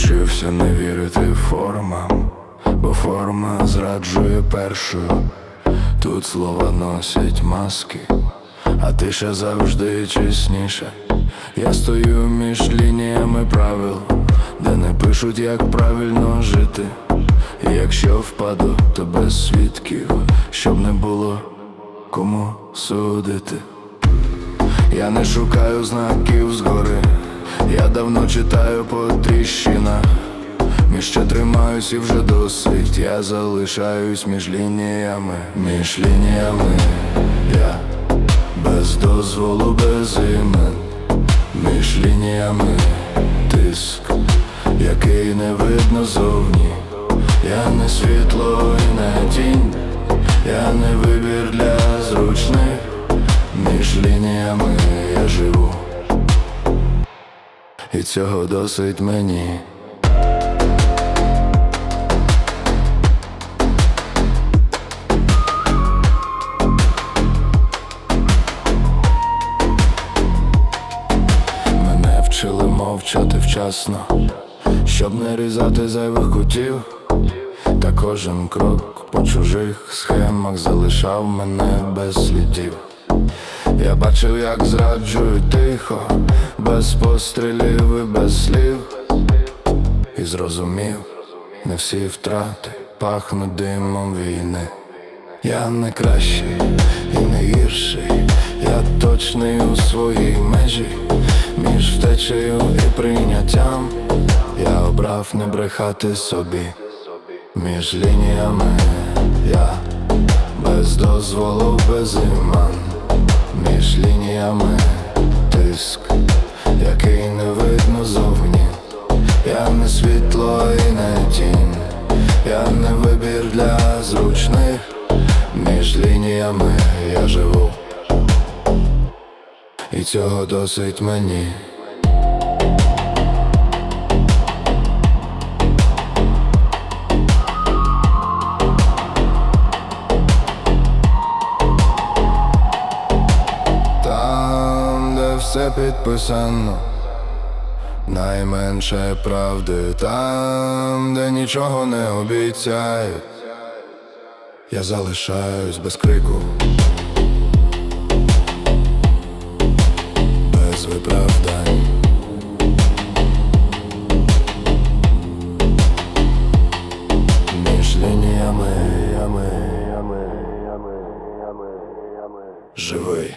Вчуся не вірити формам, бо форма зраджує першою. Тут слова носять маски, а ти ще завжди чесніше. Я стою між лініями правил, де не пишуть, як правильно жити. І якщо впаду, то без свідків, щоб не було кому судити. Я не шукаю знаків згори, я давно читаю по тріщинах. Ще тримаюсь і вже досить. Я залишаюсь між лініями, між лініями, я без дозволу, без імен, між лініями тиск, який не видно зовні. Я не світло і не тінь, я не вибір для зручних, між лініями я живу, і цього досить мені. Вчили мовчати вчасно, щоб не різати зайвих кутів, та кожен крок по чужих схемах залишав мене без слідів. Я бачив, як зраджують тихо, без пострілів і без слів, і зрозумів, не всі втрати пахнуть димом війни. Я не кращий і не гірший, я точний у своїй межі, між втечею і прийняттям. Я обрав не брехати собі, між лініями я без дозволу, без іман, між лініями тиск, який не видно зовні. Я не світло і не тінь, я не вибір для зручних, між лініями я живу, і цього досить мені. Все підписано, найменше правди, там, де нічого не обіцяють, я залишаюсь без крику, без виправдань. Між лініями, ями, ями, ями, ями, ями. живий.